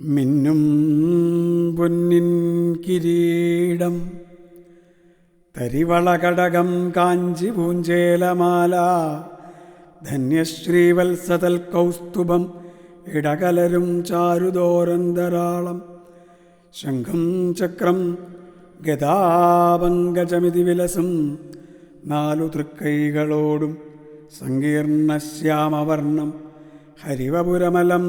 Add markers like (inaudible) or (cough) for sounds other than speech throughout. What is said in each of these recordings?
മിന്നും പൊന്നിൻ കിരീടം. തരിവളകടകം കാഞ്ചി പൂഞ്ചേലമാല. ധന്യശ്രീവത്സതൽ കൗസ്തുഭം ഇടകലരും ചാരുദോരന്തരാളം ശംഖം ചക്രം ഗതാപങ്കജമിതി വിലസം നാലു തൃക്കൈകളോടും സങ്കീർണശ്യാമവർണം ഹരിവപുരമലം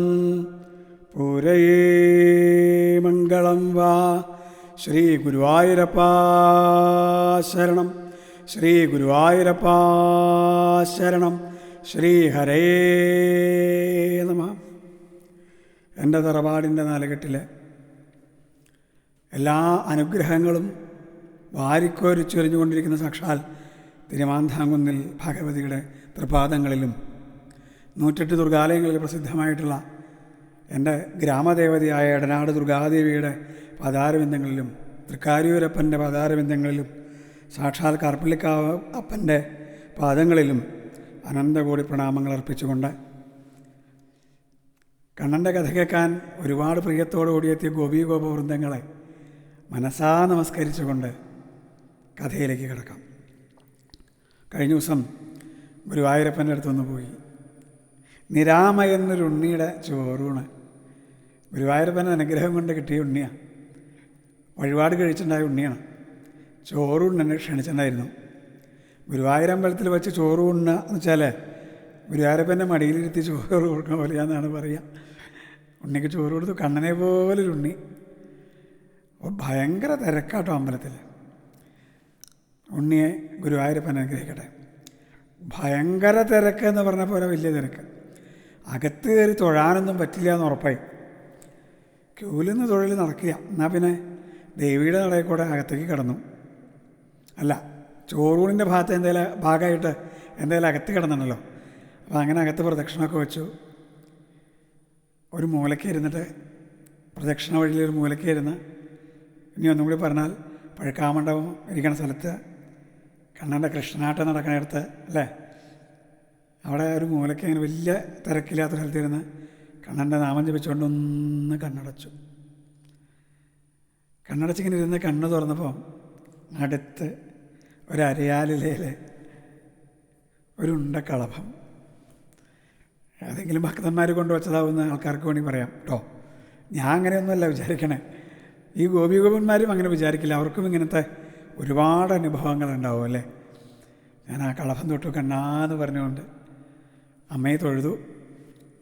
പൂരയേ മംഗളം വാ. ശ്രീ ഗുരുവായൂരപ്പാ ശരണം. ശ്രീ ഗുരുവായൂരപ്പാ ശരണം. ശ്രീ ഹരേ നമ. എന്റെ തറവാടിന്റെ നാലുകെട്ടിലെ എല്ലാ അനുഗ്രഹങ്ങളും വാരിക്കോരിച്ചൊരിഞ്ഞുകൊണ്ടിരിക്കുന്ന സാക്ഷാൽ തിരുമാന്താങ്കുന്നിൽ ഭഗവതിയുടെ തൃപാദങ്ങളിലും നൂറ്റെട്ട് ദുർഗാലയങ്ങളിൽ പ്രസിദ്ധമായിട്ടുള്ള എന്റെ ഗ്രാമദേവതയായ എടനാട് ദുർഗാദേവിയുടെ പതാരബിന്ദങ്ങളിലും തൃക്കാരൂരപ്പന്റെ പതാരബിന്ദങ്ങളിലും സാക്ഷാൽ കാർപ്പള്ളിക്കാവ് അപ്പന്റെ പാദങ്ങളിലും അനന്തകോടി പ്രണാമങ്ങൾ അർപ്പിച്ചുകൊണ്ട് കണ്ണന്റെ കഥ കേൾക്കാൻ ഒരുപാട് പ്രിയത്തോടു കൂടിയെത്തിയ ഗോപി ഗോപവൃന്ദങ്ങളെ മനസ്സാ നമസ്കരിച്ചുകൊണ്ട് കഥയിലേക്ക് കിടക്കാം. കഴിഞ്ഞ ദിവസം ഗുരുവായൂരപ്പന്റെ അടുത്തൊന്ന് പോയി. നിരാമ എന്നൊരു ഉണ്ണിയുടെ ചോറൂണ് ഗുരുവായൂരപ്പന്റെ അനുഗ്രഹം കൊണ്ട് കിട്ടിയ ഉണ്ണിയാണ് വഴിപാട് കഴിച്ചിട്ടുണ്ടായ ഉണ്ണിയാണ്. ചോറുണ്ണനെ ക്ഷണിച്ചിട്ടുണ്ടായിരുന്നു ഗുരുവായൂരമ്പലത്തിൽ വെച്ച് ചോറ് ഉണ്ണ എന്ന് വെച്ചാൽ ഗുരുവായൂരപ്പന്റെ മടിയിലിരുത്തി ചോറ് കൊടുക്കുന്ന പോലെയാണെന്നാണ് പറയുക ഉണ്ണിക്ക് ചോറ് കൊടുത്തു കണ്ണനെ പോലൊരു ഉണ്ണി. അപ്പോൾ ഭയങ്കര തിരക്കാട്ടോ അമ്പലത്തിൽ. ഉണ്ണിയെ ഗുരുവായൂരപ്പൻ അനുഗ്രഹിക്കട്ടെ. ഭയങ്കര തിരക്ക് എന്ന് പറഞ്ഞ പോലെ വലിയ തിരക്ക്. അകത്ത് കയറി തൊഴാനൊന്നും പറ്റില്ല എന്ന് ഉറപ്പായി. ക്യൂവിൽ തൊഴിൽ നടക്കുക എന്നാൽ പിന്നെ ദേവിയുടെ നടയിൽ കൂടെ അകത്തേക്ക് കിടന്നു. അല്ല ചോറൂണിന്റെ ഭാഗത്ത് എന്തെങ്കിലും ഭാഗമായിട്ട് എന്തെങ്കിലും അകത്ത് കിടന്നുണ്ടല്ലോ. അപ്പോൾ അങ്ങനെ അകത്ത് പ്രദക്ഷിണമൊക്കെ വെച്ചു. ഒരു മൂലയ്ക്ക് ഇരുന്നിട്ട് പ്രദക്ഷിണ വഴിയിൽ ഒരു മൂലയ്ക്ക് ഇരുന്ന് ഇനി ഒന്നും കൂടി പറഞ്ഞാൽ പഴുക്കാമണ്ഡപം ഇരിക്കുന്ന സ്ഥലത്ത് കണ്ണന്റെ കൃഷ്ണനാട്ടം നടക്കുന്നിടത്ത് അല്ലേ? അവിടെ ഒരു മൂലയ്ക്ക് അങ്ങനെ വലിയ തിരക്കില്ലാത്ത സ്ഥലത്തിരുന്ന് കണ്ണന്റെ നാമം ജപിച്ചുകൊണ്ട് ഒന്ന് കണ്ണടച്ചു. കണ്ണടച്ചിങ്ങനെ ഇരുന്ന് കണ്ണ് തുറന്നപ്പോൾ അടുത്ത് ഒരു ഒരു ഉണ്ടക്കളഭം. ഏതെങ്കിലും ഭക്തന്മാർ കൊണ്ടുവച്ചതാവുന്ന ആൾക്കാർക്ക് വേണ്ടി പറയാം. കേട്ടോ ഞാൻ അങ്ങനെയൊന്നുമല്ല വിചാരിക്കണേ. ഈ ഗോപിഗോപന്മാരും അങ്ങനെ വിചാരിക്കില്ല. അവർക്കും ഇങ്ങനത്തെ ഒരുപാട് അനുഭവങ്ങൾ ഉണ്ടാവും അല്ലേ? ഞാൻ ആ കളഭം തൊട്ടു കണ്ണാന്ന് പറഞ്ഞുകൊണ്ട് അമ്മയെ തൊഴുതു.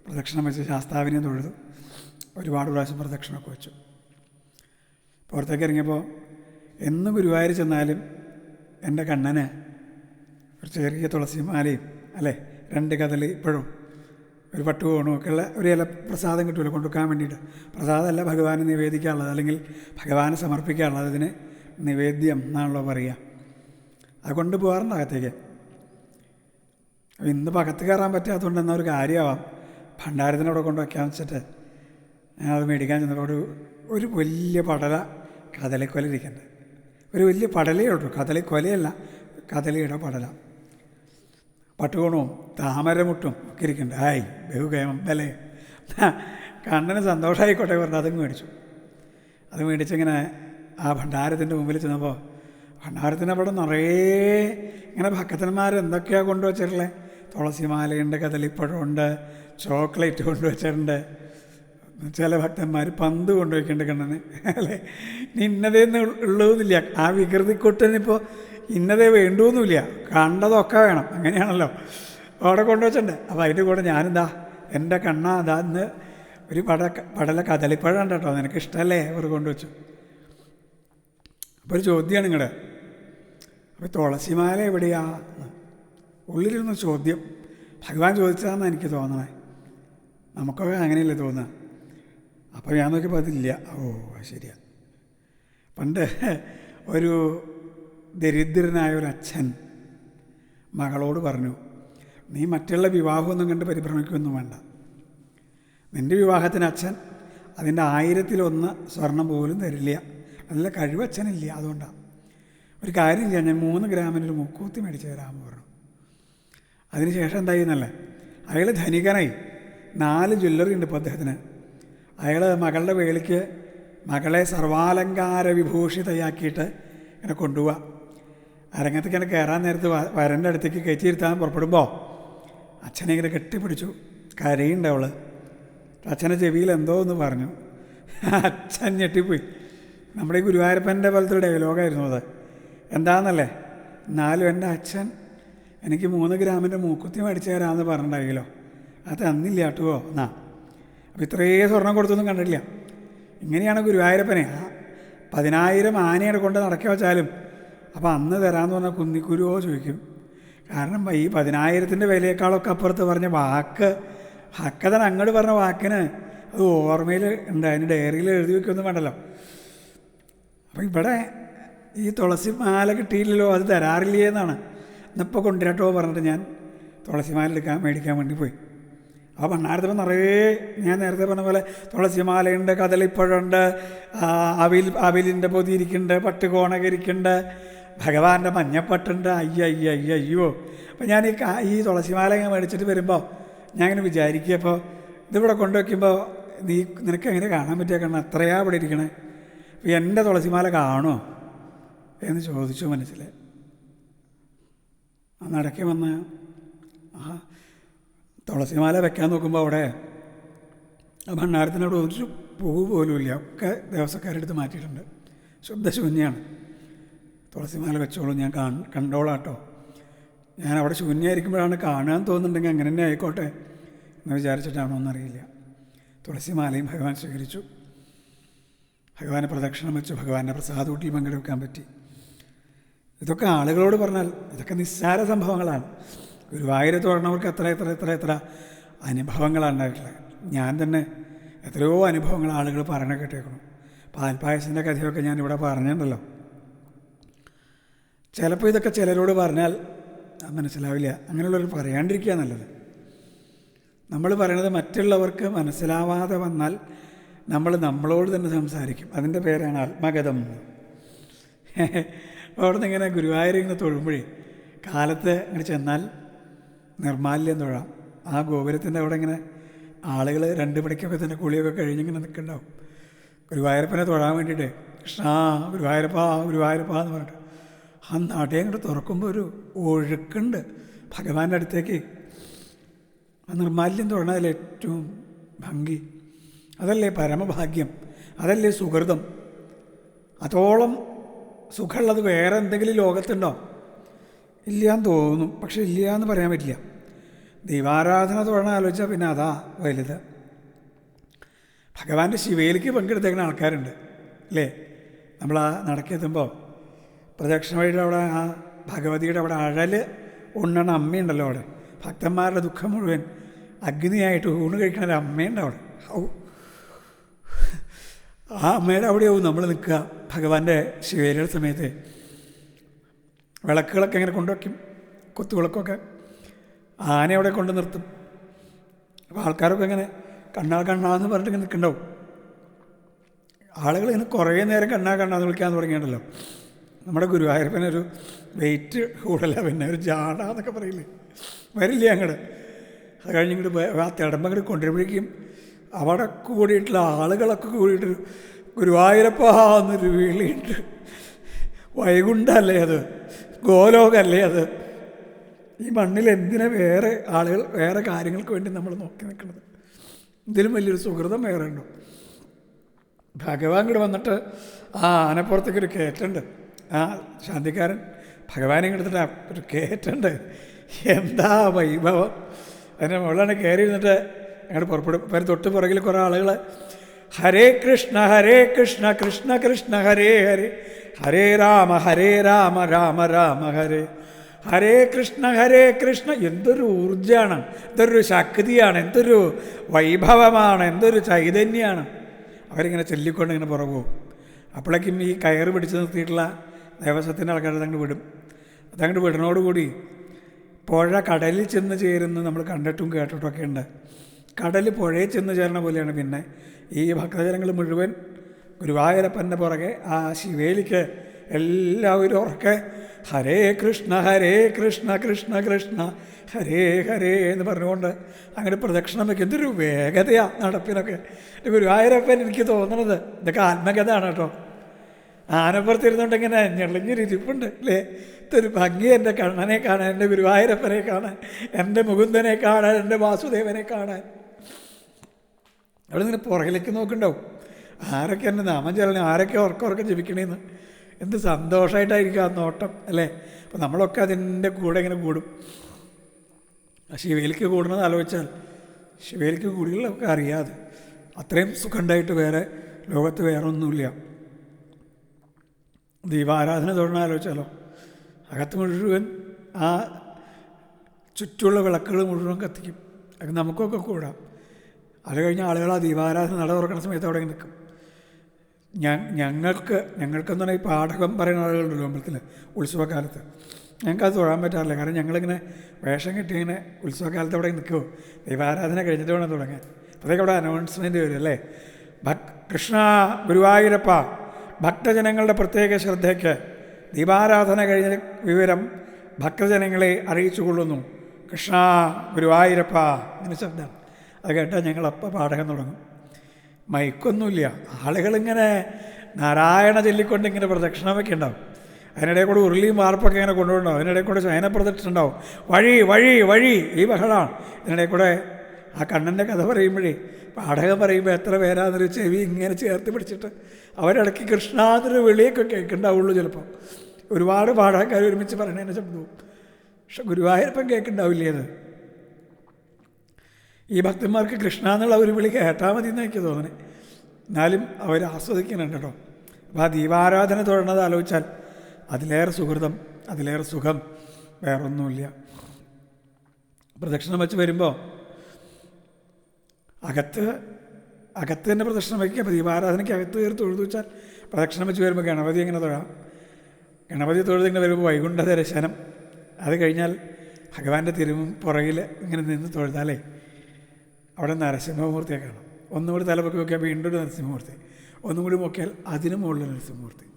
പ്രദക്ഷിണം വെച്ച് ശാസ്താവിനെ തൊഴുതു. ഒരുപാട് പ്രാവശ്യം പ്രദക്ഷിണമൊക്കെ വെച്ചു. പുറത്തേക്ക് ഇറങ്ങിയപ്പോൾ എന്ന് ഗുരുവായൂർ ചെന്നാലും എന്റെ കണ്ണന് ഒരു ചെറിയ തുളസി മാലയും അല്ലേ? രണ്ട് കഥലി ഇപ്പോഴും ഒരു പട്ടുകോണും ഒക്കെ ഉള്ള ഒരു ഇല പ്രസാദം കിട്ടുമല്ലോ കൊണ്ടുവെക്കാൻ വേണ്ടിയിട്ട്. പ്രസാദമല്ല ഭഗവാനെ നിവേദിക്കാനുള്ളത് അല്ലെങ്കിൽ ഭഗവാനെ സമർപ്പിക്കാനുള്ളത്. അതിന് നിവേദ്യം എന്നാണല്ലോ പറയുക. അത് കൊണ്ടുപോകാറുണ്ട് അകത്തേക്ക്? ഇന്ന് പകത്ത് കയറാൻ പറ്റാത്തതുകൊണ്ട് എന്നാൽ ഒരു കാര്യമാവാം. ഭണ്ഡാരത്തിനവിടെ കൊണ്ട് വയ്ക്കാൻ വെച്ചിട്ട് ഞാനത് മേടിക്കാൻ ചെന്നപ്പോൾ ഒരു ഒരു വലിയ പടല കദളിക്കൊല ഇരിക്കുന്നത് ഒരു വലിയ പടലയേ ഉള്ളൂ. കദളിക്കൊലയല്ല കദളിയുടെ പടല. പട്ടുകോണവും താമരമുട്ടും ഒക്കെ ഇരിക്കുന്നുണ്ട്. ഹായ് ബഹുഗേമം ബലേ കണ്ണന് സന്തോഷമായിക്കോട്ടെ പറഞ്ഞ് അതും മേടിച്ചു. അത് മേടിച്ചിങ്ങനെ ആ ഭണ്ഡാരത്തിന്റെ മുമ്പിൽ ചെന്നപ്പോൾ ഭണ്ഡാരത്തിന്റെ അവിടെ നിറയെ ഇങ്ങനെ ഭക്തന്മാർ എന്തൊക്കെയാണ് കൊണ്ടുവച്ചിട്ടുള്ളത്? തുളസിമാലയുണ്ട് കദളിപ്പഴമുണ്ട് ചോക്ലേറ്റ് കൊണ്ടുവച്ചിട്ടുണ്ട്. ചില ഭക്തന്മാർ പന്ത് കൊണ്ടുവയ്ക്കുന്നുണ്ട് കണ്ണന്. അല്ലേ? ഇന്നതേന്ന് ഉള്ളതെന്നില്ല ആ വികൃതിക്കൊട്ടിനിപ്പോൾ ഇന്നതേ വേണ്ടൂന്നുമില്ല കണ്ടതൊക്കെ വേണം. അങ്ങനെയാണല്ലോ. അവിടെ കൊണ്ടുവച്ചിട്ടുണ്ട്. അപ്പോൾ അതിന്റെ കൂടെ ഞാനെന്താ എന്റെ കണ്ണ അതാ ഇന്ന് ഒരു പട പടല കദളിപ്പഴം ഉണ്ട് കേട്ടോ നിനക്ക് ഇഷ്ടമല്ലേ അവർ കൊണ്ടുവച്ചു. അപ്പോൾ ഒരു ചോദ്യമാണ് നിങ്ങളുടെ അപ്പോൾ തുളസിമാല എവിടെയാ? ഉള്ളിലിരുന്ന് ചോദ്യം. ഭഗവാൻ ചോദിച്ചതാണെന്ന് എനിക്ക് തോന്നണേ. നമുക്കൊക്കെ അങ്ങനെയല്ലേ തോന്നുക? അപ്പോൾ ഞാൻ നോക്കിയപ്പോൾ അതില്ല. ഓ ശരിയാണ് പണ്ട് ഒരു ദരിദ്രനായ ഒരു അച്ഛൻ മകളോട് പറഞ്ഞു നീ മറ്റുള്ള വിവാഹമൊന്നും കണ്ട് പരിഭ്രമിക്കൊന്നും വേണ്ട. നിന്റെ വിവാഹത്തിന് അച്ഛൻ അതിന്റെ ആയിരത്തിലൊന്ന് സ്വർണം പോലും തരില്ല. നല്ല കഴിവച്ഛനില്ല അതുകൊണ്ടാണ് ഒരു കാര്യമില്ല ഞാൻ മൂന്ന് ഗ്രാമിനൊരു മുക്കൂത്തി മേടിച്ച് തരാമെന്ന് പറഞ്ഞു. അതിനുശേഷം എന്തായി എന്നല്ലേ? അയാൾ ധനികനായി. നാല് ജ്വല്ലറി ഉണ്ട് ഇപ്പോൾ അദ്ദേഹത്തിന്. അയാൾ മകളുടെ വേളിക്ക് മകളെ സർവാലങ്കാര വിഭൂഷിതയാക്കിയിട്ട് ഇങ്ങനെ കൊണ്ടുപോവുക അരങ്ങത്തേക്ക് ഇങ്ങനെ കയറാൻ നേരത്ത് വരന്റെ അടുത്തേക്ക് കയറ്റിയിരുത്താൻ പുറപ്പെടുമ്പോൾ അച്ഛനെ ഇങ്ങനെ കെട്ടിപ്പിടിച്ചു. കരയുണ്ട് അവൾ. അച്ഛനെ ചെവിയിൽ എന്തോ എന്ന് പറഞ്ഞു. അച്ഛൻ ഞെട്ടിപ്പോയി. നമ്മുടെ ഈ ഗുരുവായൂരപ്പന്റെ പോലത്തെ ഡയലോഗായിരുന്നു അത്. എന്താണെന്നല്ലേ എന്നാലും എന്റെ അച്ഛൻ എനിക്ക് മൂന്ന് ഗ്രാമിന്റെ മൂക്കുത്തി മേടിച്ചു തരാമെന്ന് പറഞ്ഞിട്ടുണ്ടായില്ലോ അത് തന്നില്ല കേട്ടോ. എന്നാ അപ്പോൾ ഇത്രയേ സ്വർണം കൊടുത്തൊന്നും കണ്ടിട്ടില്ല. ഇങ്ങനെയാണ് ഗുരുവായൂരപ്പനെ പതിനായിരം ആനയുടെ കൊണ്ട് നടക്കി വെച്ചാലും അപ്പോൾ അന്ന് തരാമെന്ന് പറഞ്ഞാൽ കുന്നിക്കുരുവോ ചോദിക്കും. കാരണം ഈ പതിനായിരത്തിന്റെ വിലയേക്കാളൊക്കെ അപ്പുറത്ത് പറഞ്ഞ വാക്ക് ഹക്കതൻ അങ്ങോട്ട് പറഞ്ഞ വാക്കിന് അത് ഓർമ്മയിൽ ഉണ്ട് അതിന് ഡയറിയിൽ എഴുതി വയ്ക്കൊന്നും വേണ്ടല്ലോ അപ്പോൾ ഇവിടെ ഈ തുളസി മാല കിട്ടിയില്ലല്ലോ അത് തരാറില്ലേ എന്നാണ്. ഇന്നിപ്പോൾ കൊണ്ടുവരട്ടോ പറഞ്ഞിട്ട് ഞാൻ തുളസി മാല എടുക്കാൻ മേടിക്കാൻ വേണ്ടി പോയി. ആ ഭണ്ണാരത്തിൽ നിറയെ ഞാൻ നേരത്തെ പറഞ്ഞ പോലെ തുളസിമാലയുണ്ട് കദളിപ്പഴമുണ്ട് അവിൽ അവിലിന്റെ പൊതി ഇരിക്കുന്നുണ്ട് പട്ടുകോണക ഇരിക്കുന്നുണ്ട് ഭഗവാന്റെ മഞ്ഞപ്പട്ടുണ്ട്. അയ്യ അയ്യ അയ്യ അയ്യോ അപ്പം ഞാൻ ഈ ഈ തുളസിമാല ഇങ്ങനെ മേടിച്ചിട്ട് വരുമ്പോൾ ഞാൻ ഇങ്ങനെ വിചാരിക്കുക അപ്പോൾ ഇതിവിടെ കൊണ്ടുവയ്ക്കുമ്പോൾ നീ നിനക്ക് എങ്ങനെ കാണാൻ പറ്റിയ കാരണം അത്രയാ ഇവിടെ ഇരിക്കണേ. അപ്പോൾ എന്റെ തുളസിമാല കാണോ എന്ന് ചോദിച്ചു മനസ്സിൽ. ആ നടക്കി വന്ന് ആ തുളസിമാല വെക്കാൻ നോക്കുമ്പോൾ അവിടെ ആ ഭണ്ണാരത്തിനവിടെ ഒരു പൂവ് പോലുമില്ല. ഒക്കെ ദേവസക്കാരെടുത്ത് മാറ്റിയിട്ടുണ്ട്. ശുദ്ധശൂന്യാണ്. തുളസിമാല വെച്ചോളൂ ഞാൻ കാൺ കണ്ടോളാട്ടോ. ഞാൻ അവിടെ ശൂന്യമായിരിക്കുമ്പോഴാണ് കാണാൻ തോന്നുന്നുണ്ടെങ്കിൽ അങ്ങനെ തന്നെ ആയിക്കോട്ടെ എന്ന് വിചാരിച്ചിട്ടാണോ എന്നറിയില്ല. തുളസിമാലയും ഭഗവാൻ സ്വീകരിച്ചു. ഭഗവാനെ പ്രദക്ഷിണം വെച്ചു ഭഗവാന്റെ പ്രസാദൂട്ടിൽ പങ്കെടുക്കാൻ പറ്റി. ഇതൊക്കെ ആളുകളോട് പറഞ്ഞാൽ ഇതൊക്കെ നിസ്സാര സംഭവങ്ങളാണ്. ഗുരുവായൂരത്ത് പറഞ്ഞവർക്ക് എത്ര എത്ര എത്ര എത്ര അനുഭവങ്ങളാണ് ഉണ്ടായിട്ടുള്ളത്. ഞാൻ തന്നെ എത്രയോ അനുഭവങ്ങൾ ആളുകൾ പറഞ്ഞ കേട്ടേക്കണം പാൽപ്പായസിന്റെ കഥയൊക്കെ ഞാൻ ഇവിടെ പറഞ്ഞിട്ടുണ്ടല്ലോ. ചിലപ്പോൾ ഇതൊക്കെ ചിലരോട് പറഞ്ഞാൽ അത് മനസ്സിലാവില്ല. അങ്ങനെയുള്ളവർ പറയാണ്ടിരിക്കുക നല്ലത്. നമ്മൾ പറയണത് മറ്റുള്ളവർക്ക് മനസ്സിലാവാതെ വന്നാൽ നമ്മൾ നമ്മളോട് തന്നെ സംസാരിക്കും. അതിന്റെ പേരാണ് ആത്മഗതം. (laughs) അവിടെ നിന്ന് ഇങ്ങനെ ഗുരുവായൂർ ഇങ്ങനെ തൊഴുമ്പോഴേ കാലത്ത് ഇങ്ങനെ ചെന്നാൽ നിർമാല്യം തൊഴാം ആ ഗോപുരത്തിന്റെ അവിടെ ഇങ്ങനെ ആളുകൾ രണ്ട് മണിക്കൊക്കെ തന്നെ കുളിയൊക്കെ കഴിഞ്ഞിങ്ങനെ നിൽക്കുന്നുണ്ടാവും ഗുരുവായൂരപ്പനെ തൊഴാൻ വേണ്ടിയിട്ട് കൃഷ്ണ ഗുരുവായൂരപ്പ ഗുരുവായൂരപ്പ എന്ന് പറഞ്ഞിട്ട്. ആ നടയെ അങ്ങോട്ട് തുറക്കുമ്പോൾ ഒരു ഒഴുക്കുണ്ട് ഭഗവാന്റെ അടുത്തേക്ക്. ആ നിർമാല്യം തൊഴണതിൽ ഏറ്റവും ഭംഗി. അതല്ലേ പരമഭാഗ്യം? അതല്ലേ സുഹൃതം? അതോളം സുഖമുള്ളത് വേറെ എന്തെങ്കിലും ലോകത്തുണ്ടോ? ഇല്ലയെന്ന് തോന്നും പക്ഷെ ഇല്ല എന്ന് പറയാൻ പറ്റില്ല. ദൈവാരാധന തുടങ്ങി ആലോചിച്ചാൽ പിന്നെ അതാ വലുത്. ഭഗവാന്റെ ശിവയിലേക്ക് പങ്കെടുത്തേക്കുന്ന ആൾക്കാരുണ്ട് അല്ലേ? നമ്മൾ ആ നടക്കെത്തുമ്പോൾ പ്രദക്ഷിണ വഴിയുടെ അവിടെ ആ ഭഗവതിയുടെ അവിടെ അഴൽ ഉണ്ണണ അമ്മയുണ്ടല്ലോ അവിടെ. ഭക്തന്മാരുടെ ദുഃഖം മുഴുവൻ അഗ്നിയായിട്ട് ഊണ് കഴിക്കണ അമ്മയുണ്ട് അവിടെ. ഔ ആ അമ്മയുടെ അവിടെയാവും നമ്മൾ നിൽക്കുക ഭഗവാന്റെ ശിവേലിയുടെ സമയത്ത്. വിളക്കുകളൊക്കെ ഇങ്ങനെ കൊണ്ടുവയ്ക്കും. കൊത്തുവിളക്കൊക്കെ. ആന അവിടെ കൊണ്ട് നിർത്തും. അപ്പോൾ ആൾക്കാരൊക്കെ ഇങ്ങനെ കണ്ണാ കണ്ണാന്ന് പറഞ്ഞിട്ട് ഇങ്ങനെ നിൽക്കണ്ടാവും ആളുകൾ ഇങ്ങനെ കുറേ നേരം കണ്ണാ കണ്ണാന്ന് വിളിക്കാൻ തുടങ്ങിയിട്ടുണ്ടല്ലോ. നമ്മുടെ ഗുരുവായൂരപ്പനൊരു വെയിറ്റ് കൂടല പിന്നെ ഒരു ജാട എന്നൊക്കെ പറയില്ലേ. വരില്ല അങ്ങോട്ട് അത് കഴിഞ്ഞ് ഇങ്ങോട്ട് ആ തിടമ്പ ഇങ്ങോട്ട് കൊണ്ടുവരുമ്പോഴേക്കും അവിടെ കൂടിയിട്ടുള്ള ആളുകളൊക്കെ കൂടിയിട്ട് ഗുരുവായൂരപ്പ എന്നൊരു വിളിയുണ്ട് വൈകുണ്ടല്ലേ അത്. ഗോലോകല്ലേ അത്? ഈ മണ്ണിൽ എന്തിനാ വേറെ ആളുകൾ വേറെ കാര്യങ്ങൾക്ക് വേണ്ടി നമ്മൾ നോക്കി നിൽക്കുന്നത്? ഇതിലും വലിയൊരു സുഹൃതം വേറെ ഉണ്ടോ. ഭഗവാൻ കൂടെ വന്നിട്ട് ആ ആനപ്പുറത്തേക്ക് ഒരു കയറ്റുണ്ട് ആ ശാന്തിക്കാരൻ ഭഗവാനെ എടുത്തിട്ട് ഒരു കയറ്റുണ്ട് എന്താ വൈഭവം? അതിന്റെ മുകളിലാണ് കയറി ഇരുന്നിട്ട് അങ്ങോട്ട് പുറപ്പെടും. അതിന് തൊട്ട് പുറകിൽ കുറേ ആളുകൾ ഹരേ കൃഷ്ണ ഹരേ കൃഷ്ണ കൃഷ്ണ കൃഷ്ണ ഹരേ ഹരേ. ഹരേ രാമ ഹരേ രാമ രാമ രാമ ഹരേ. ഹരേ കൃഷ്ണ ഹരേ കൃഷ്ണ. എന്തൊരു ഊർജമാണ് എന്തൊരു ശക്തിയാണ്. എന്തൊരു വൈഭവമാണ്. എന്തൊരു ചൈതന്യമാണ് അവരിങ്ങനെ ചൊല്ലിക്കൊണ്ട് ഇങ്ങനെ പുറകു അപ്പോഴേക്കും ഈ കയറ് പിടിച്ചു നിർത്തിയിട്ടുള്ള ദേവസ്വത്തിന്റെ ആൾക്കാർ അതങ്ങോട്ട് വിടും. അതങ്ങോട്ട് വിടണോടുകൂടി പുഴ കടലിൽ ചെന്ന് ചേരുന്നത് നമ്മൾ കണ്ടിട്ടും കേട്ടിട്ടും ഒക്കെ ഉണ്ട്. കടൽ പുഴയിൽ ചെന്ന് ചേരണ പോലെയാണ് പിന്നെ. ഈ ഭക്തജനങ്ങൾ മുഴുവൻ ഗുരുവായൂരപ്പന്റെ പുറകെ ആ ശിവേലിക്ക് എല്ലാവരും ഉറക്കെ ഹരേ കൃഷ്ണ ഹരേ കൃഷ്ണ കൃഷ്ണ കൃഷ്ണ ഹരേ ഹരേ എന്ന് പറഞ്ഞുകൊണ്ട് അങ്ങനെ പ്രദക്ഷിണം വയ്ക്കും എന്തൊരു വേഗതയാണ് നടപ്പിനൊക്കെ. ഗുരുവായൂരപ്പൻ എനിക്ക് തോന്നുന്നത് ഇതൊക്കെ ആത്മകഥയാണ് കേട്ടോ. ആനപ്പുറത്തിരുന്നുകൊണ്ട് ഇങ്ങനെ ഞെളിഞ്ഞൊരിരിപ്പുണ്ട് അല്ലേ? ഇതൊരു ഭംഗി എന്റെ കണ്ണനെ കാണാൻ എന്റെ ഗുരുവായൂരപ്പനെ കാണാൻ എന്റെ മുകുന്ദനെ കാണാൻ എന്റെ വാസുദേവനെ കാണാൻ. അവിടെ നിന്ന് പുറകിലേക്ക് നോക്കുന്നുണ്ടാവും. ആരൊക്കെ എന്റെ നാമം ചൊല്ലണേ ആരൊക്കെ ഉറക്കം ജപിക്കണേന്ന്. എന്ത് സന്തോഷമായിട്ടായിരിക്കും ആ നോട്ടം അല്ലേ? അപ്പം നമ്മളൊക്കെ അതിന്റെ കൂടെ ഇങ്ങനെ കൂടും. ശിവയിലേക്ക് കൂടുന്നത് ആലോചിച്ചാൽ ശിവയിലേക്ക് കൂടികളൊക്കെ അറിയാതെ അത്രയും സുഖമുണ്ടായിട്ട് വേറെ ലോകത്ത് വേറെ ഒന്നുമില്ല ദീപാരാധന തുടങ്ങാൻ ആലോചിച്ചാലോ? അകത്ത് മുഴുവൻ ആ ചുറ്റുള്ള വിളക്കുകൾ മുഴുവൻ കത്തിക്കും. അത് നമുക്കൊക്കെ കൂടാം. അത് കഴിഞ്ഞ് ആളുകൾ ആ ദീപാരാധന നട തുറക്കുന്ന സമയത്ത് അവിടെ നിൽക്കും. ഞങ്ങൾക്ക് ഞങ്ങൾക്കെന്ന് പറഞ്ഞാൽ ഈ പാഠകം പറയുന്ന ആളുകളുണ്ടല്ലോ അമ്പലത്തിൽ ഉത്സവകാലത്ത്. ഞങ്ങൾക്കത് തൊഴാൻ പറ്റാറില്ല. കാരണം ഞങ്ങളിങ്ങനെ വേഷം കെട്ടി ഇങ്ങനെ ഉത്സവകാലത്ത് അവിടെ നിൽക്കുമോ ദൈവാരാധന കഴിഞ്ഞിട്ട് വേണം തുടങ്ങാൻ. അതൊക്കെ അവിടെ അനൗൺസ്മെന്റ് വരും അല്ലേ? ഭക് കൃഷ്ണ ഗുരുവായൂരപ്പ ഭക്തജനങ്ങളുടെ പ്രത്യേക ശ്രദ്ധയ്ക്ക് ദീപാരാധന കഴിഞ്ഞ വിവരം ഭക്തജനങ്ങളെ അറിയിച്ചു കൊള്ളുന്നു കൃഷ്ണ ഗുരുവായൂരപ്പ ശബ്ദം. അത് കേട്ടാൽ ഞങ്ങളപ്പം പാഠകം തുടങ്ങും. മൈക്കൊന്നുമില്ല. ആളുകളിങ്ങനെ നാരായണ ചൊല്ലിക്കൊണ്ട് ഇങ്ങനെ പ്രദക്ഷിണമൊക്കെ ഉണ്ടാവും അതിനിടയിൽ കൂടെ ഉരുളിയും വാർപ്പൊക്കെ ഇങ്ങനെ കൊണ്ടുപോകണം അതിനിടയിൽ കൂടെ ശയന പ്രദക്ഷിണം ഉണ്ടാവും വഴി വഴി വഴി ഈ ബഹളമാണ് ഇതിനിടയിൽ കൂടെ ആ കണ്ണന്റെ കഥ പറയുമ്പോഴേ പാഠകം പറയുമ്പോൾ എത്ര പേരാന്നൊരു ചെവി ഇങ്ങനെ ചേർത്ത് പിടിച്ചിട്ട് അവരിടയ്ക്ക് കൃഷ്ണാതൊരു വിളിയൊക്കെ കേൾക്കുന്നുണ്ടാവുള്ളൂ ചിലപ്പോൾ ഒരുപാട് പാഠക്കാർ ഒരുമിച്ച് പറയണതിന്റെ ശബ്ദവും. പക്ഷെ ഗുരുവായൂരപ്പം കേൾക്കുന്നുണ്ടാവില്ലേ അത് ഈ ഭക്തന്മാർക്ക് കൃഷ്ണ എന്നുള്ള ഒരു വിളി കേട്ടാൽ മതി എന്ന് എനിക്ക് തോന്നണേ. എന്നാലും അവർ ആസ്വദിക്കുന്നുണ്ട് കേട്ടോ. അപ്പോൾ ആ ദീപാരാധന തുടർന്നത് ആലോചിച്ചാൽ അതിലേറെ സുഹൃതം അതിലേറെ സുഖം വേറൊന്നുമില്ല. പ്രദക്ഷിണം വെച്ച് വരുമ്പോൾ അകത്ത് അകത്ത് തന്നെ പ്രദക്ഷിണം വയ്ക്കുക അപ്പോൾ ദീപാരാധനയ്ക്ക് അകത്ത് കയറി തൊഴുതു വെച്ചാൽ പ്രദക്ഷിണം വെച്ച് വരുമ്പോൾ ഗണപതി എങ്ങനെ തൊഴാം? ഗണപതി തൊഴുതിങ്ങനെ വരുമ്പോൾ വൈകുണ്ഠ ദർശനം. അത് കഴിഞ്ഞാൽ ഭഗവാന്റെ തിരുവും പുറകിൽ ഇങ്ങനെ നിന്ന് തൊഴുതാലേ അവിടെ നരസിംഹമൂർത്തിയെ കാണാം. ഒന്നും കൂടി തലപൊക്കി നോക്കിയാൽ വീണ്ടും ഒരു നരസിംഹമൂർത്തി. ഒന്നും കൂടി നോക്കിയാൽ അതിനു മുകളിൽ നരസിംഹമൂർത്തി.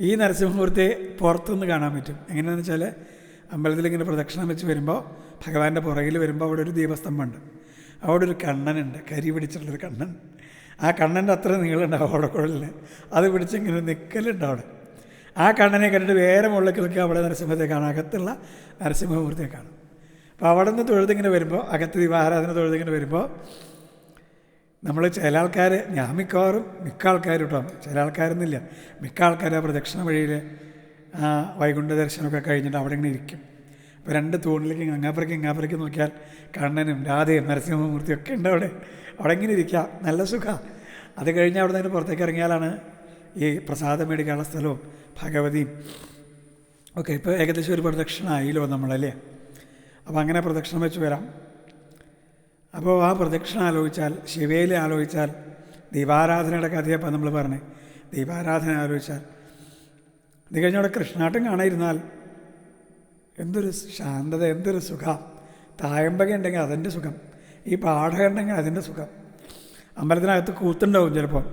ഈ നരസിംഹമൂർത്തിയെ പുറത്തുനിന്ന് കാണാൻ പറ്റും. എങ്ങനെയാണെന്ന് വെച്ചാൽ അമ്പലത്തിൽ ഇങ്ങനെ പ്രദക്ഷിണം വെച്ച് വരുമ്പോൾ ഭഗവാന്റെ പുറകിൽ വരുമ്പോൾ അവിടെ ഒരു ദീപസ്തംഭമുണ്ട്. അവിടെ ഒരു കണ്ണനുണ്ട്. കരി പിടിച്ചിട്ടുള്ളൊരു കണ്ണൻ. ആ കണ്ണന്റെ അത്ര നീളമുണ്ടാവും അവിടെ കുഴലിന്. അത് പിടിച്ചിങ്ങനെ നിൽക്കലുണ്ട് അവിടെ. ആ കണ്ണനെ കണ്ടിട്ട് വേറെ മുകളിലേക്ക് നിൽക്കുക അവിടെ നരസിംഹത്തെ കാണാം. അകത്തുള്ള നരസിംഹമൂർത്തിയെ കാണും. അപ്പോൾ അവിടെ നിന്ന് തൊഴുതിങ്ങനെ വരുമ്പോൾ അകത്ത് ദീപാരാധന തൊഴുതിങ്ങനെ വരുമ്പോൾ നമ്മൾ ചില ആൾക്കാർ ഞാൻ മിക്കവാറും മിക്ക ആൾക്കാർ കേട്ടോ ചില ആൾക്കാരൊന്നുമില്ല. മിക്ക ആൾക്കാർ ആ പ്രദക്ഷിണ വഴിയിൽ ആ വൈകുണ്ഠ ദർശനമൊക്കെ കഴിഞ്ഞിട്ട് അവിടെ ഇങ്ങനെ ഇരിക്കും. അപ്പോൾ രണ്ട് തൂണിലേക്ക് അങ്ങാപ്പുറയ്ക്ക് ഇങ്ങാപ്പുറയ്ക്ക് നോക്കിയാൽ കണ്ണനും രാധയും നരസിംഹമൂർത്തി ഒക്കെ ഉണ്ട് അവിടെ. അവിടെ ഇങ്ങനെ ഇരിക്കുക നല്ല സുഖമാണ് അത് കഴിഞ്ഞ് അവിടെ നിന്ന് പുറത്തേക്ക് ഇറങ്ങിയാലാണ് ഈ പ്രസാദം മേടിക്കാനുള്ള സ്ഥലവും ഭഗവതിയും ഓക്കെ ഇപ്പോൾ ഏകദേശം ഒരു പ്രദക്ഷിണമായില്ലോ നമ്മളല്ലേ? അപ്പോൾ അങ്ങനെ പ്രദക്ഷിണം വെച്ച് വരാം. അപ്പോൾ ആ പ്രദക്ഷിണം ആലോചിച്ചാൽ ശിവയിൽ ആലോചിച്ചാൽ ദീപാരാധനയുടെ കഥയപ്പോൾ നമ്മൾ പറഞ്ഞേ. ദീപാരാധന ആലോചിച്ചാൽ ഇത് കഴിഞ്ഞ അവിടെ കൃഷ്ണാട്ടം കാണാതിരുന്നാൽ എന്തൊരു ശാന്തത എന്തൊരു സുഖം. തായമ്പക ഉണ്ടെങ്കിൽ അതിന്റെ സുഖം. ഈ പാഠകം ഉണ്ടെങ്കിൽ അതിന്റെ സുഖം. അമ്പലത്തിനകത്ത് കൂത്തുണ്ടാവും ചിലപ്പോൾ.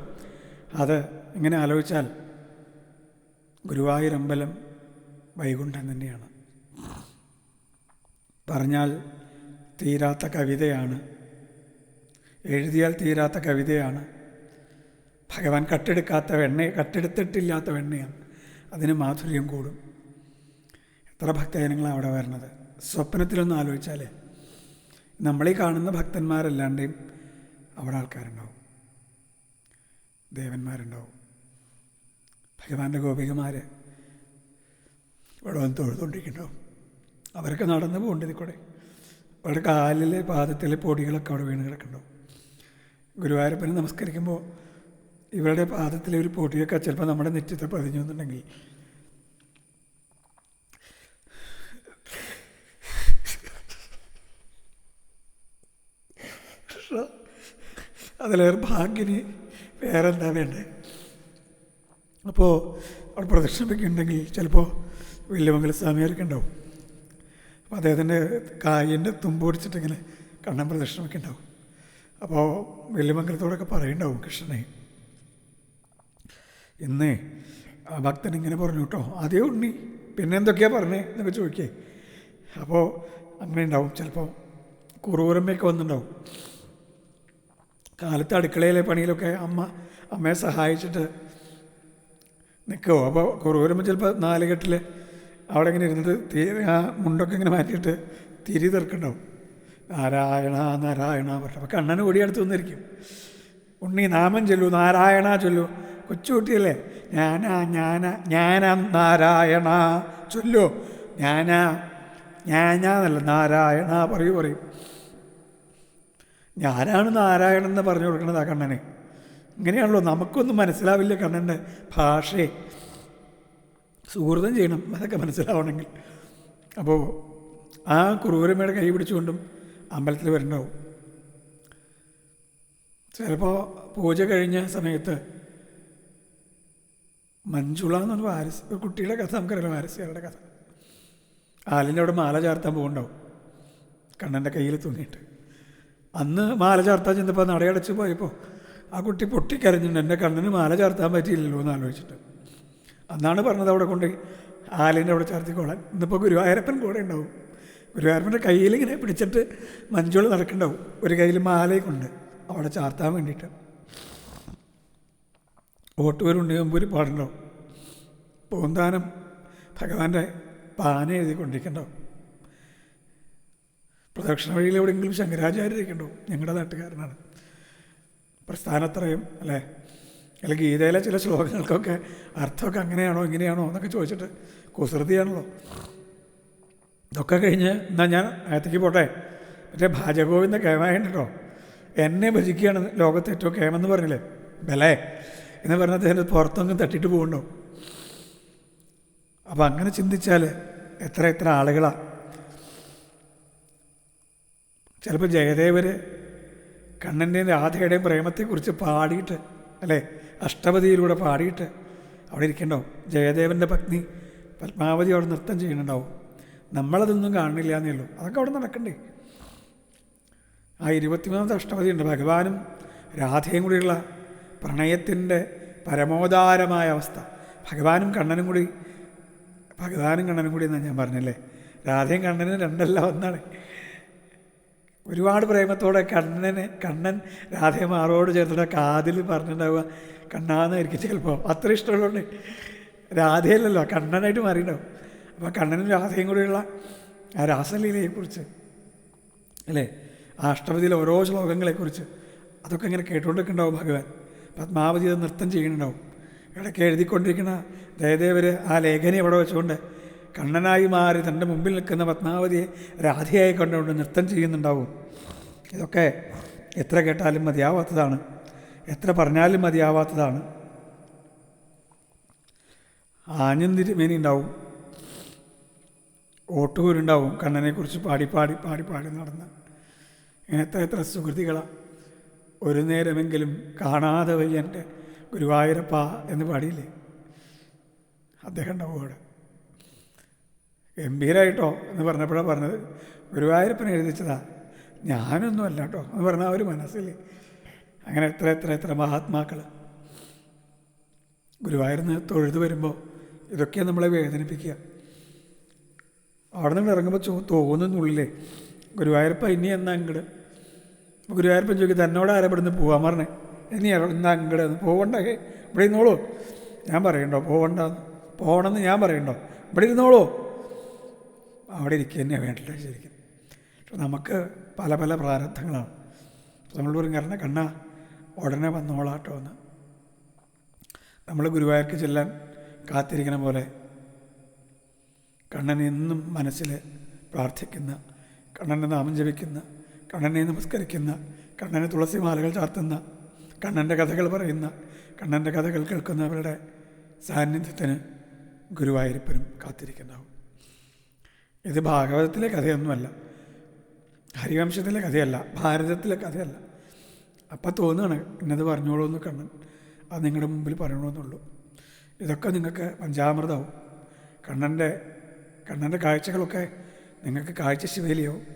അത് ഇങ്ങനെ ആലോചിച്ചാൽ ഗുരുവായൂരമ്പലം വൈകുണ്ഠം തന്നെയാണ്. പറഞ്ഞാൽ തീരാത്ത കവിതയാണ്. എഴുതിയാൽ തീരാത്ത കവിതയാണ്. ഭഗവാൻ കട്ടെടുക്കാത്ത വെണ്ണ കട്ടെടുത്തിട്ടില്ലാത്ത വെണ്ണയാണ്. അതിന് മാധുര്യം കൂടും. എത്ര ഭക്തജനങ്ങളാണ് അവിടെ വരുന്നത്? സ്വപ്നത്തിലൊന്ന് ആലോചിച്ചാലേ നമ്മളീ കാണുന്ന ഭക്തന്മാരല്ലാണ്ടെയും അവിടെ ആൾക്കാരുണ്ടാവും. ദേവന്മാരുണ്ടാവും. ഭഗവാന്റെ ഗോപികമാർ ഇവിടെ വന്ന് തൊഴുതുകൊണ്ടിരിക്കുന്നുണ്ടാവും. അവരൊക്കെ നടന്നു പോകേണ്ടത് കൂടെ. അവരുടെ കാലിലെ പാദത്തിലെ പൊടികളൊക്കെ അവിടെ വീണ് കിടക്കുന്നുണ്ടാവും ഗുരുവായൂരപ്പനെ നമസ്കരിക്കുമ്പോൾ ഇവരുടെ പാദത്തിലെ ഒരു പൊടിയൊക്കെ ചിലപ്പോൾ നമ്മുടെ നെറ്റത്തെ പതിഞ്ഞു എന്നുണ്ടെങ്കിൽ അതിലേറെ ഭാഗ്യന് വേറെ എന്താ വേണ്ടത് അപ്പോൾ അവിടെ പ്രദക്ഷിണമൊക്കെ ഉണ്ടെങ്കിൽ ചിലപ്പോൾ വലിയ സ്വാമിയാരൊക്കെ ഉണ്ടാവും. അപ്പോൾ അദ്ദേഹത്തിന്റെ കായിന്റെ തുമ്പ് പിടിച്ചിട്ടിങ്ങനെ കണ്ണൻ പ്രദക്ഷിണമൊക്കെ ഉണ്ടാവും. അപ്പോൾ വെല്ലുമംഗലത്തോടൊക്കെ പറയുന്നുണ്ടാവും കൃഷ്ണനെ ഇന്ന് ആ ഭക്തൻ ഇങ്ങനെ പറഞ്ഞു കേട്ടോ അതേ ഉണ്ണി പിന്നെ എന്തൊക്കെയാണ് പറഞ്ഞേ? എന്നൊക്കെ ചോദിക്കേ. അപ്പോൾ അങ്ങനെ ഉണ്ടാവും. ചിലപ്പോൾ കുറൂരമ്മയൊക്കെ വന്നിട്ടുണ്ടാവും. കാലത്ത് അടുക്കളയിലെ പണിയിലൊക്കെ അമ്മ അമ്മയെ സഹായിച്ചിട്ട് നിൽക്കുമോ അപ്പോൾ കുറൂരമ്മ ചിലപ്പോൾ നാലുകെട്ടിൽ അവിടെ ഇങ്ങനെ ഇരുന്നത് തീ ആ മുണ്ടൊക്കെ ഇങ്ങനെ മാറ്റിയിട്ട് തിരി തീർക്കുന്നുണ്ടാവും നാരായണ നാരായണ പറഞ്ഞു അപ്പോൾ കണ്ണന് ഓടി അടുത്ത് വന്നിരിക്കും. ഉണ്ണി നാമം ചൊല്ലു നാരായണ ചൊല്ലൂ. കൊച്ചുകുട്ടിയല്ലേ ഞാനാ ഞാനാ ഞാനാ നാരായണ ചൊല്ലു. ഞാനാ ഞാനാന്നല്ല നാരായണ പറയൂ പറയും. ഞാനാണ് നാരായണൻ എന്ന് പറഞ്ഞു കൊടുക്കുന്നത് ആ കണ്ണനെ. ഇങ്ങനെയാണല്ലോ നമുക്കൊന്നും മനസ്സിലാവില്ല കണ്ണന്റെ ഭാഷയെ. സുഹൃതം ചെയ്യണം അതൊക്കെ മനസ്സിലാവണമെങ്കിൽ. അപ്പോൾ ആ കുറൂരമ്മയുടെ കൈ പിടിച്ചുകൊണ്ടും അമ്പലത്തിൽ വരണ്ടാവും. ചിലപ്പോൾ പൂജ കഴിഞ്ഞ സമയത്ത് മഞ്ജുള എന്നൊരു വാരസ് ഒരു കുട്ടിയുടെ കഥ നമുക്കറിയാം വാരസ്യരുടെ കഥ. ആലിന്റെ അവിടെ മാല ചാർത്താൻ പോകുന്നുണ്ടാവും കണ്ണന്റെ കയ്യിൽ തൂങ്ങിയിട്ട്. അന്ന് മാല ചാർത്താൻ ചെന്നപ്പോൾ നടയടച്ച് പോയപ്പോൾ ആ കുട്ടി പൊട്ടിക്കരഞ്ഞിട്ടുണ്ട് എന്റെ കണ്ണിന് മാല ചാർത്താൻ പറ്റിയില്ലല്ലോ എന്ന് ആലോചിച്ചിട്ട്. അന്നാണ് പറഞ്ഞത് അവിടെ കൊണ്ട് ആലിന്റെ അവിടെ ചാർത്തിക്കോളാൻ. ഇന്നിപ്പോൾ ഗുരുവായൂരപ്പൻ കൂടെ ഉണ്ടാവും. ഗുരുവായൂരപ്പന്റെ കയ്യിൽ ഇങ്ങനെ പിടിച്ചിട്ട് മഞ്ചോൾ നടക്കണ്ടാവും ഒരു കയ്യിൽ മാലയും കൊണ്ട് അവിടെ ചാർത്താൻ വേണ്ടിയിട്ട്. ഓട്ടുവരുണ്ട് മുമ്പൊരു പാടുണ്ടാവും പൂന്താനം ഭഗവാന്റെ പാന എഴുതിക്കൊണ്ടിരിക്കണ്ടാവും പ്രദക്ഷിണ വഴിയിൽ എവിടെയെങ്കിലും ശങ്കരാചാര്യ ഇരിക്കണ്ടാവും ഞങ്ങളുടെ നാട്ടുകാരനാണ്. പ്രസ്ഥാനത്രയും അല്ലേ? അല്ല ഗീതയിലെ ചില ശ്ലോകങ്ങൾക്കൊക്കെ അർത്ഥമൊക്കെ അങ്ങനെയാണോ ഇങ്ങനെയാണോ എന്നൊക്കെ ചോദിച്ചിട്ട് കുസൃതിയാണല്ലോ ഇതൊക്കെ കഴിഞ്ഞ് എന്നാൽ ഞാൻ അകത്തേക്ക് പോട്ടെ. മറ്റേ ഭാജഗോവിന്ദ കേമായിട്ടുണ്ടോ എന്നെ ഭജിക്കുകയാണ് ലോകത്തെ ഏറ്റവും കേമെന്ന് പറഞ്ഞില്ലേ? ബലേ. എന്ന് പറഞ്ഞാൽ അദ്ദേഹം പുറത്തൊന്നും തട്ടിയിട്ട് പോകുന്നുണ്ടോ അപ്പം അങ്ങനെ ചിന്തിച്ചാൽ എത്ര എത്ര ആളുകളാണ് ചിലപ്പോൾ ജയദേവർ കണ്ണന്റെയും രാധയുടെയും പ്രേമത്തെക്കുറിച്ച് പാടിയിട്ട് അല്ലേ? അഷ്ടപതിയിലൂടെ പാടിയിട്ട് അവിടെ ഇരിക്കണ്ടാവും ജയദേവന്റെ പത്നി പത്മാവതി അവിടെ നൃത്തം ചെയ്യുന്നുണ്ടാവും. നമ്മളതൊന്നും കാണുന്നില്ല എന്നേ ഉള്ളൂ. അതൊക്കെ അവിടെ നടക്കണ്ടേ? ആ ഇരുപത്തിമൂന്നാമത്തെ അഷ്ടപതി ഉണ്ട് ഭഗവാനും രാധയും കൂടിയുള്ള പ്രണയത്തിന്റെ പരമോദാരമായ അവസ്ഥ. ഭഗവാനും കണ്ണനും കൂടി ഭഗവാനും കണ്ണനും കൂടി എന്നാണ് ഞാൻ പറഞ്ഞല്ലേ? രാധയും കണ്ണനും രണ്ടല്ല ഒന്നാണ്. ഒരുപാട് പ്രേമത്തോടെ കണ്ണനെ കണ്ണൻ രാധയമാറോട് ചേർത്തിട്ട് കാതിൽ പറഞ്ഞിട്ടുണ്ടാവുക. കണ്ണാന്നായിരിക്കും ചിലപ്പോൾ അത്ര ഇഷ്ടമുള്ളതുകൊണ്ട് രാധയല്ലല്ലോ കണ്ണനായിട്ട് മാറിയിട്ടുണ്ടാവും. അപ്പോൾ കണ്ണനും രാധയും കൂടെയുള്ള ആ രാസലീലയെക്കുറിച്ച് അല്ലേ? ആ അഷ്ടപതിയിലെ ഓരോ ശ്ലോകങ്ങളെക്കുറിച്ച് അതൊക്കെ ഇങ്ങനെ കേട്ടുകൊണ്ടിരിക്കുന്നുണ്ടാവും ഭഗവാൻ. പത്മാവതി അത് നൃത്തം ചെയ്യുന്നുണ്ടാവും. ഇടയ്ക്ക് എഴുതിക്കൊണ്ടിരിക്കുന്ന ജയദേവർ ആ ലേഖനി അവിടെ വെച്ചുകൊണ്ട് കണ്ണനായി മാറി തന്റെ മുമ്പിൽ നിൽക്കുന്ന പത്മാവതിയെ രാധയായി കണ്ടുകൊണ്ട് നൃത്തം ചെയ്യുന്നുണ്ടാവും. ഇതൊക്കെ എത്ര കേട്ടാലും മതിയാവാത്തതാണ്. എത്ര പറഞ്ഞാലും മതിയാവാത്തതാണ്. ആഞ്ഞും തിരുമേനി ഉണ്ടാവും ഓട്ടുകൂരുണ്ടാവും. കണ്ണനെക്കുറിച്ച് പാടി പാടി പാടി പാടി നടന്ന്. ഇങ്ങനെ എത്ര സുഹൃത്തികളാണ് ഒരു നേരമെങ്കിലും കാണാതെ വയ്യ എന്റെ ഗുരുവായൂരപ്പ എന്ന് പാടിയില്ലേ? അദ്ദേഹം ഉണ്ടാവും അവിടെ. ഗംഭീരമായിട്ടോ എന്ന് പറഞ്ഞപ്പോഴാണ് പറഞ്ഞത്. ഗുരുവായൂരപ്പൻ എഴുതിച്ചതാ. ഞാനൊന്നുമല്ല കേട്ടോ എന്ന് പറഞ്ഞാൽ ഒരു മനസ്സിൽ അങ്ങനെ എത്ര എത്ര എത്ര മഹാത്മാക്കൾ ഗുരുവായൂരിന്ന് തൊഴുതു വരുമ്പോൾ ഇതൊക്കെ നമ്മളെ വേദനിപ്പിക്കുക. അവിടെ നിന്ന് ഇറങ്ങുമ്പോൾ ചോ തോന്നുന്നുള്ളിലേ ഗുരുവായൂരപ്പ ഇനി എന്നാ അങ്ങട് ഗുരുവായൂരപ്പൻ ചോദിക്കും തന്നോട് ആരാ ഇവിടുന്ന് പോകാൻ പറഞ്ഞേ? ഇനി എന്നാ അങ്ങട് പോകണ്ടേ ഇവിടെ ഇരുന്നോളൂ. ഞാൻ പറയണ്ടോ പോകണ്ടെന്ന് പോകണമെന്ന് ഞാൻ പറയണ്ടോ? ഇവിടെ ഇരുന്നോളൂ. അവിടെ ഇരിക്കുക തന്നെയാണ് വേണ്ടില്ല ശരിക്കും നമുക്ക് പല പല പ്രാരബ്ധങ്ങളാണ്. പറയും കാരണം കണ്ണ ഉടനെ വന്നോളാട്ടോ എന്ന്. നമ്മൾ ഗുരുവായൂർക്ക് ചെല്ലാൻ കാത്തിരിക്കുന്ന പോലെ കണ്ണനെ എന്നും മനസ്സിൽ പ്രാർത്ഥിക്കുന്ന കണ്ണനെ നാമം ജപിക്കുന്ന കണ്ണനെ നമസ്കരിക്കുന്ന കണ്ണനെ തുളസി മാലകൾ ചാർത്തുന്ന കണ്ണന്റെ കഥകൾ പറയുന്ന കണ്ണന്റെ കഥകൾ കേൾക്കുന്നവരുടെ സാന്നിധ്യത്തിന് ഗുരുവായൂരപ്പനും കാത്തിരിക്കുന്നുണ്ടാവും. ഇത് ഭാഗവതത്തിലെ കഥയൊന്നുമല്ല ഹരിവംശത്തിലെ കഥയല്ല ഭാരതത്തിലെ കഥയല്ല. അപ്പം തോന്നുകയാണ് ഇന്നത് പറഞ്ഞോളൂ എന്ന് കണ്ണൻ. അത് നിങ്ങളുടെ മുമ്പിൽ പറയണമെന്നുള്ളൂ ഇതൊക്കെ നിങ്ങൾക്ക് പഞ്ചാമൃതമാവും കണ്ണന്റെ കണ്ണന്റെ കാഴ്ചകളൊക്കെ നിങ്ങൾക്ക് കാഴ്ച ശിവേലിയാവും.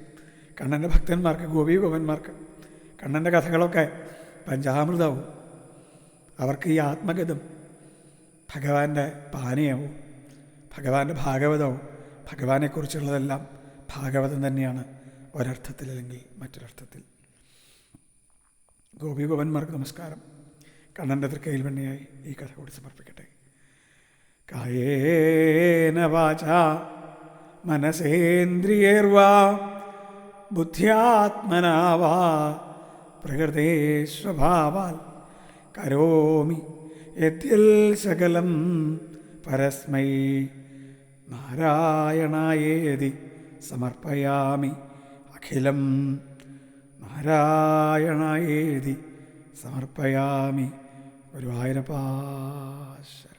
കണ്ണന്റെ ഭക്തന്മാർക്ക് ഗോപി ഗോപന്മാർക്ക് കണ്ണന്റെ കഥകളൊക്കെ പഞ്ചാമൃതമാവും അവർക്ക് ഈ ആത്മഗതം ഭഗവാന്റെ പാനീയവും. ഭഗവാന്റെ ഭാഗവതവും ഭഗവാനെക്കുറിച്ചുള്ളതെല്ലാം ഭാഗവതം തന്നെയാണ് ഒരർത്ഥത്തിൽ അല്ലെങ്കിൽ മറ്റൊരർത്ഥത്തിൽ. ഗോപിഗോപന്മാർക്ക് നമസ്കാരം. കണ്ണന്റെ തൃക്കയിൽ വെണ്ണയായി ഈ കഥ കൂടി സമർപ്പിക്കട്ടെ. കായേന വാച മനസേന്ദ്രിയേർവാ ബുദ്ധ്യാത്മനാവാ പ്രകൃതേ സ്വഭാവാൽ കരോമി യദ്യൽ സകലം പരസ്മൈ നാരായണായേതി സമർപ്പയാമി അഖിലം നാരായണായേതി സമർപ്പയാമി ഗുരുവായൂരപ്പാശരണം